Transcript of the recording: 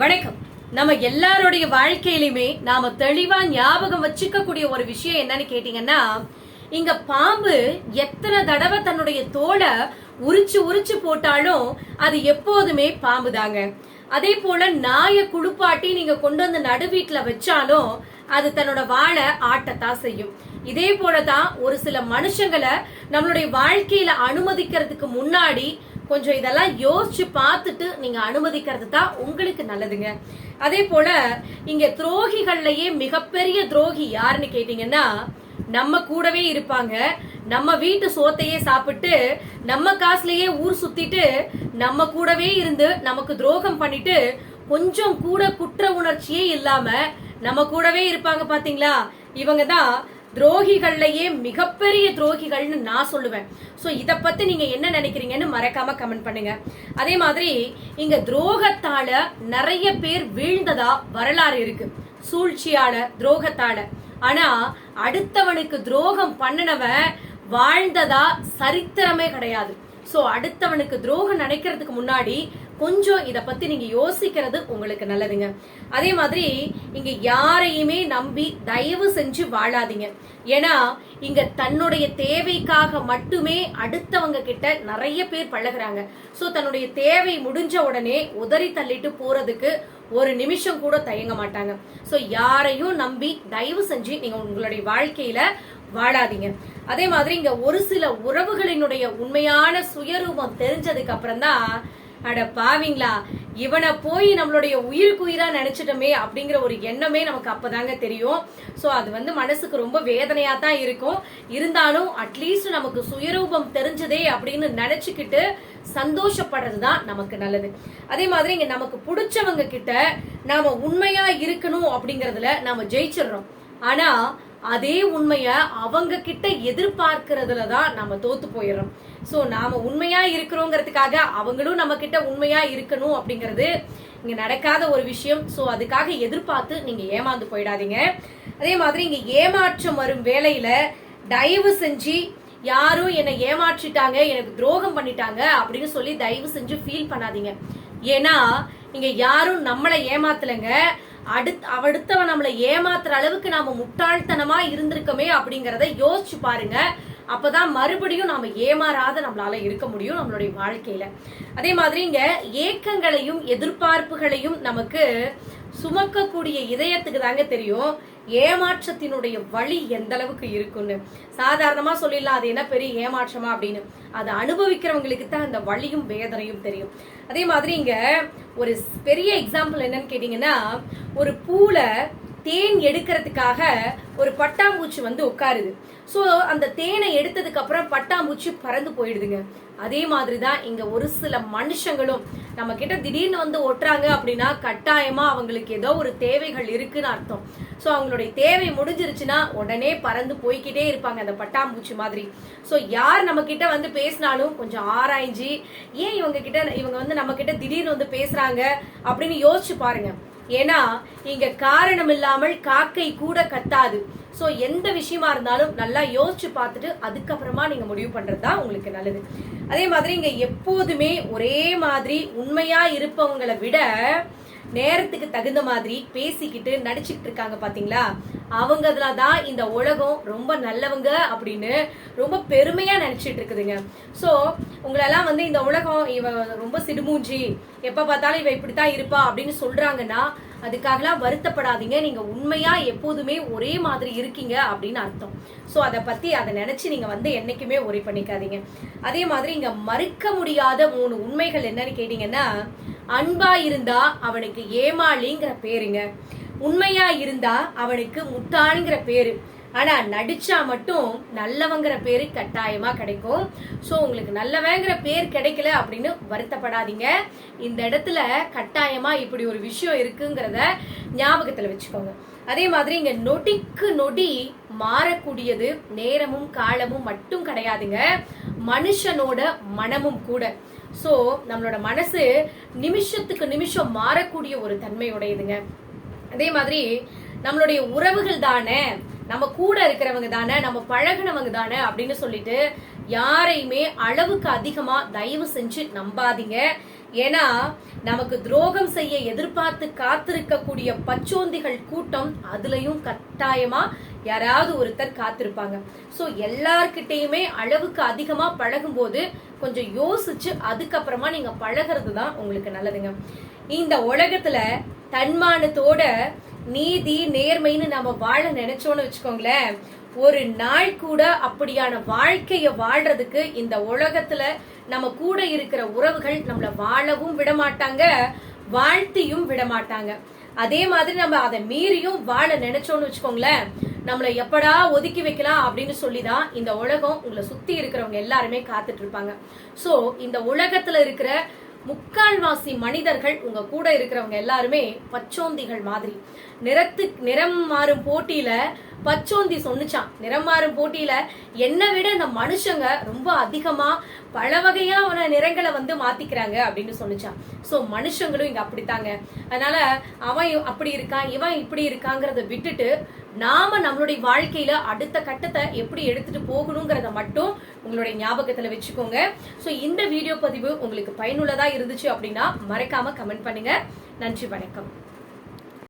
வணக்கம். நம்ம எல்லாருடைய வாழ்க்கையிலுமே நாம தெளிவா ஞாபகம் வச்சுக்க கூடிய ஒரு விஷயம் என்னன்னு கேட்டீங்கன்னா இங்க பாம்பு எத்தனை தடவை தன்னுடைய தோலை உரிச்சு உரிச்சு போட்டாலும் அது எப்போதுமே பாம்பு தாங்க. அதே போல நாயை குளிப்பாட்டி நீங்க கொண்டு வந்து நடு வீட்டுல வச்சாலும் அது தன்னோட வாழை ஆட்டத்தான் செய்யும். இதே போலதான் ஒரு சில மனுஷங்களை நம்மளுடைய வாழ்க்கையில அனுமதிக்கிறதுக்கு முன்னாடி கொஞ்சம் இதெல்லாம் யோசிச்சு பார்த்துட்டு நீங்க அனுமதிக்கிறது தான் உங்களுக்கு நல்லதுங்க. அதே போல இங்க துரோகிகள்லயே மிகப்பெரிய துரோகி யாருன்னு கேட்டீங்கன்னா நம்ம கூடவே இருப்பாங்க. நம்ம வீட்டு சோத்தையே சாப்பிட்டு நம்ம காசுலயே ஊர் சுத்திட்டு நம்ம கூடவே இருந்து நமக்கு துரோகம் பண்ணிட்டு கொஞ்சம் கூட குற்ற உணர்ச்சியே இல்லாம நம்ம கூடவே இருப்பாங்க பாத்தீங்களா? இவங்க தான் துரோகிகள்லயே மிகப்பெரிய துரோகிகள்னு நான் சொல்லுவேன். ஸோ இதை பற்றி நீங்கள் என்ன நினைக்கிறீங்கன்னு மறக்காம கமெண்ட் பண்ணுங்க. அதே மாதிரி இங்க துரோகத்தால நிறைய பேர் வீழ்ந்ததா வரலாறு இருக்கு. சூழ்ச்சியால துரோகத்தால. ஆனா அடுத்தவனுக்கு துரோகம் பண்ணினவன் வாழ்ந்ததா சரித்திரமே கிடையாது. சோ அடுத்தவனுக்கு துரோகம் நினைக்கிறதுக்கு முன்னாடி கொஞ்சம் இத பத்தி நீங்க யோசிக்கிறது உங்களுக்கு நல்லதுங்க. அதே மாதிரி இங்க யாரையுமே நம்பி தயவு செஞ்சு வாழாதீங்க. ஏன்னா இங்க தன்னுடைய தேவைக்காக மட்டுமே அடுத்தவங்க கிட்ட நிறைய பேர் பழகுறாங்க. சோ தன்னுடைய தேவை முடிஞ்ச உடனே உதறி தள்ளிட்டு போறதுக்கு ஒரு நிமிஷம் கூட தயங்க மாட்டாங்க. சோ யாரையும் நம்பி தயவு செஞ்சு நீங்க உங்களுடைய வாழ்க்கையில வாழாதீங்க. அதே மாதிரி இங்க ஒரு சில உறவுகளினுடைய உண்மையான சுயரூபம் தெரிஞ்சதுக்கு அப்புறம் தான் அட பாவிங்களா இவனை போய் நம்மளுடைய உயிருக்கு உயிரா நினைச்சிட்டோமே அப்படிங்கிற ஒரு எண்ணமே நமக்கு அப்பதாங்க தெரியும். சோ அது வந்து மனசுக்கு ரொம்ப வேதனையா தான் இருக்கும். இருந்தாலும் அட்லீஸ்ட் நமக்கு சுயரூபம் தெரிஞ்சதே அப்படின்னு நினைச்சுக்கிட்டு சந்தோஷப்படுறது தான் நமக்கு நல்லது. அதே மாதிரி இங்க நமக்கு பிடிச்சவங்க கிட்ட நாம உண்மையா இருக்கணும் அப்படிங்கறதுல நாம ஜெயிச்சிடுறோம். ஆனா அதே உண்மையை அவங்க கிட்ட எதிர்பார்க்கறதுல தான் நம்ம தோத்து போயிடுறோம். ஸோ நாம உண்மையா இருக்கிறோங்கிறதுக்காக அவங்களும் நம்ம கிட்ட உண்மையா இருக்கணும் அப்படிங்கிறது இங்க நடக்காத ஒரு விஷயம். ஸோ அதுக்காக எதிர்பார்த்து நீங்க ஏமாந்து போயிடாதீங்க. அதே மாதிரி இங்க ஏமாற்றம் வரும் வேலையில தயவு செஞ்சு யாரும் என்னை ஏமாற்றிட்டாங்க எனக்கு துரோகம் பண்ணிட்டாங்க அப்படின்னு சொல்லி தயவு செஞ்சு ஃபீல் பண்ணாதீங்க. ஏன்னா இங்க யாரும் நம்மளை ஏமாத்தலைங்க. அடுத் அடுத்தவன் நம்மளை ஏமாத்துற அளவுக்கு நாம முட்டாள்தனமா இருந்திருக்கோமே அப்படிங்கிறத யோசிச்சு பாருங்க. அப்பதான் மறுபடியும் நாம ஏமாறாத நம்மளால இருக்க முடியும் நம்மளுடைய வாழ்க்கையில. அதே மாதிரி இங்க ஏக்கங்களையும் எதிர்பார்ப்புகளையும் நமக்கு சுமக்கக்கூடிய இதயத்துக்கு தாங்க தெரியும். ஏமாற்றத்தினுடைய வழி எந்த அளவுக்கு இருக்குன்னு. சாதாரணமா சொல்லிடலாம் அது என்ன பெரிய ஏமாற்றமா அப்படின்னு. அதை அனுபவிக்கிறவங்களுக்கு தான் அந்த வழியும் வேதனையும் தெரியும். அதே மாதிரி இங்க ஒரு பெரிய எக்ஸாம்பிள் என்னன்னு கேட்டீங்கன்னா ஒரு பூல தேன் எடுக்கிறதுக்காக ஒரு பட்டாம்பூச்சி வந்து உட்காருது. ஸோ அந்த தேனை எடுத்ததுக்கு அப்புறம் பட்டாம்பூச்சி பறந்து போயிடுதுங்க. அதே மாதிரி தான் இங்க ஒரு சில மனுஷங்களும் நம்ம கிட்ட திடீர்னு வந்து ஒட்டுறாங்க அப்படின்னா கட்டாயமா அவங்களுக்கு ஏதோ ஒரு தேவைகள் இருக்குன்னு அர்த்தம். ஸோ அவங்களுடைய தேவை முடிஞ்சிருச்சுன்னா உடனே பறந்து போய்கிட்டே இருப்பாங்க அந்த பட்டாம்பூச்சி மாதிரி. ஸோ யார் நம்ம கிட்ட வந்து பேசினாலும் கொஞ்சம் ஆராய்ஞ்சு ஏன் இவங்க கிட்ட இவங்க வந்து நம்ம கிட்ட திடீர்னு வந்து பேசுறாங்க? அப்படின்னு யோசிச்சு பாருங்க. ஏன்னா இங்க காரணம் இல்லாமல் காக்கை கூட கத்தாது. சோ எந்த விஷயமா இருந்தாலும் நல்லா யோசிச்சு பார்த்துட்டு அதுக்கப்புறமா நீங்க முடிவு பண்றது தான் உங்களுக்கு நல்லது. அதே மாதிரி இங்க எப்போதுமே ஒரே மாதிரி உண்மையா இருப்பவங்களை விட நேரத்துக்கு தகுந்த மாதிரி பேசிக்கிட்டு நடிச்சுக்கிட்டு இருக்காங்க பாத்தீங்களா? அவங்கதுல தான் இந்த உலகம் ரொம்ப நல்லவங்க அப்படின்னு ரொம்ப பெருமையா நினைச்சிட்டு இருக்குதுங்க. சோ உங்களெல்லாம் வந்து இந்த உலகம் இவ ரொம்ப சிடுமூஞ்சி எப்ப பார்த்தாலும் இவ இப்படித்தான் இருப்பா அப்படின்னு சொல்றாங்கன்னா அதுக்காகலாம் வருத்தப்படாதீங்க. நீங்க உண்மையா எப்போதுமே ஒரே மாதிரி இருக்கீங்க அப்படின்னு அர்த்தம். சோ அதை பத்தி அதை நினைச்சு நீங்க வந்து என்னைக்குமே ஒரே பண்ணிக்காதீங்க. அதே மாதிரி இங்க மறுக்க முடியாத மூணு உண்மைகள் என்னன்னு கேட்டீங்கன்னா அன்பா இருந்தா அவனுக்கு ஏமாளிங்கிற பேருங்க. உண்மையா இருந்தா அவனுக்கு முட்டாளுங்கிற பேரு. ஆனா நடிச்சா மட்டும் நல்லவங்கிற பேரு கட்டாயமா கிடைக்கும். சோ உங்களுக்கு நல்லவங்கிற பேர் கிடைக்கல அப்படின்னு வருத்தப்படாதீங்க. இந்த இடத்துல கட்டாயமா இப்படி ஒரு விஷயம் இருக்குங்கிறத ஞாபகத்துல வச்சுக்கோங்க. அதே மாதிரி இங்க நொடிக்கு நொடி மாறக்கூடியது நேரமும் காலமும் மட்டும் கிடையாதுங்க. மனுஷனோட மனமும் கூட. ஸோ நம்மளோட மனசு நிமிஷத்துக்கு நிமிஷம் மாறக்கூடிய ஒரு தன்மையுடையதுங்க. அதே மாதிரி நம்மளுடைய உறவுகள் தானே நம்ம கூட இருக்கிறவங்க தானே நம்ம பழகுனவங்க தானே அப்படின்னு சொல்லிட்டு யாரையுமே அளவுக்கு அதிகமா தயவு செஞ்சு நம்பாதீங்க. ஏன்னா நமக்கு துரோகம் செய்ய எதிர்பார்த்து காத்திருக்கக்கூடிய பச்சோந்திகள் கூட்டம் அதுலயும் கட்டாயமா யாராவது ஒருத்தர் காத்திருப்பாங்க. சோ எல்லார்கிட்டயுமே அளவுக்கு அதிகமா பழகும்போது கொஞ்சம் யோசிச்சு அதுக்கப்புறமா நீங்க பழகிறது தான் உங்களுக்கு நல்லதுங்க. இந்த உலகத்துல தன்மானத்தோட நீதி நேர்மைன்னு நம்ம வாழ நினைச்சோம்னு வச்சுக்கோங்களேன் ஒரு நாள் கூட அப்படியான வாழ்க்கைய வாழ்றதுக்கு இந்த உலகத்துல நம்ம கூட இருக்கிற உறவுகள் நம்மள வாழவும் விட மாட்டாங்க வாழ்த்தியும் விட மாட்டாங்க அதே மாதிரி நம்ம அதை மீறியும் வாழ நினைச்சோம்னு வச்சுக்கோங்களேன் நம்மளை எப்படா ஒதுக்கி வைக்கலாம் அப்படின்னு சொல்லிதான் இந்த உலகம் உங்களை சுத்தி இருக்கிறவங்க எல்லாருமே காத்துட்டு இருப்பாங்க. சோ இந்த உலகத்துல இருக்கிற முக்கால்வாசி மனிதர்கள் உங்க கூட இருக்கிறவங்க எல்லாருமே பச்சோந்திகள் மாதிரி. நிறத்து நிறம் மாறும் போட்டியில பச்சோந்தி சொன்னுச்சான் நிறமாறும் போட்டியில என்னை விட இந்த மனுஷங்க ரொம்ப அதிகமா பல வகையான நிறங்களை வந்து மாத்திக்கிறாங்க அப்படின்னு சொன்னிச்சான் சோ மனுஷங்களும் இங்க அப்படித்தாங்க. அதனால அவன் அப்படி இருக்கான் இவன் இப்படி இருக்காங்கிறத விட்டுட்டு நாம நம்மளுடைய வாழ்க்கையில அடுத்த கட்டத்தை எப்படி எடுத்துட்டு போகணுங்கிறத மட்டும் உங்களுடைய ஞாபகத்துல வச்சுக்கோங்க. சோ இந்த வீடியோ பதிவு உங்களுக்கு பயனுள்ளதா இருந்துச்சு அப்படின்னா மறக்காம கமெண்ட் பண்ணுங்க. நன்றி வணக்கம்.